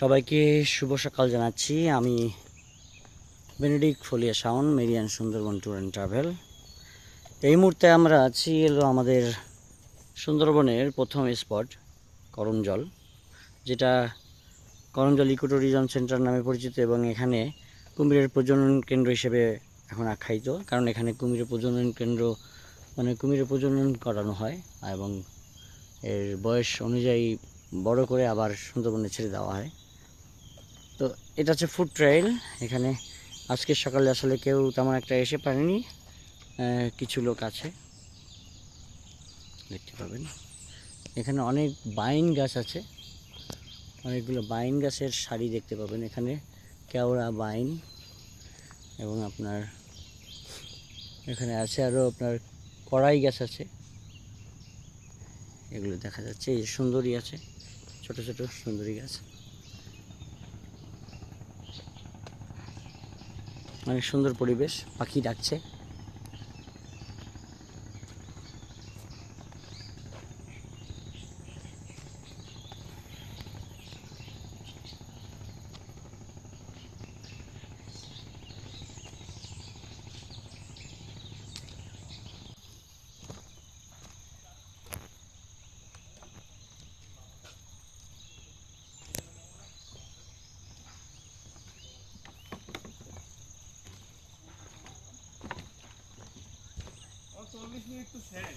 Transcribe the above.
সবাইকে শুভ সকাল জানাচ্ছি। আমি Benedict ফলিয়া Shaon, Marian Sundarban tour and travel. এই মুহূর্তে আমরা আছি এলো আমাদের সুন্দরবনের প্রথম স্পট করমজল যেটা করমজল ইকো ট্যুরিজম সেন্টার নামে পরিচিত এবং এখানে কুমিরের প্রজনন কেন্দ্র হিসেবে এখন আখ্যায়িত। কারণ এখানে কুমিরের প্রজনন কেন্দ্র মানে কুমিরের প্রজনন করানো হয় এবং এর বয়স অনুযায়ী বড় করে আবার সুন্দরবনে ছেড়ে দেওয়া হয়। তো এটা হচ্ছে ফুড ট্রায়াল এখানে আজকে সকালে আসলে কেউ তেমন একটা এসে পারেনি। কিছু লোক আছে। দেখতে পাবেন। এখানে অনেক বাইন গাছ আছে। অনেকগুলো বাইন গাছের সারি দেখতে পাবেন। এখানে কেওড়া বাইন এবং আপনার এখানে আছে আরও আপনার কড়াই গাছ আছে। এগুলো দেখা যাচ্ছে। এই সুন্দরী আছে। ছোট ছোট সুন্দরী গাছ। অনেক সুন্দর পরিবেশ পাখি ডাকছে। চল্লিশ মিনিট তো শেষ।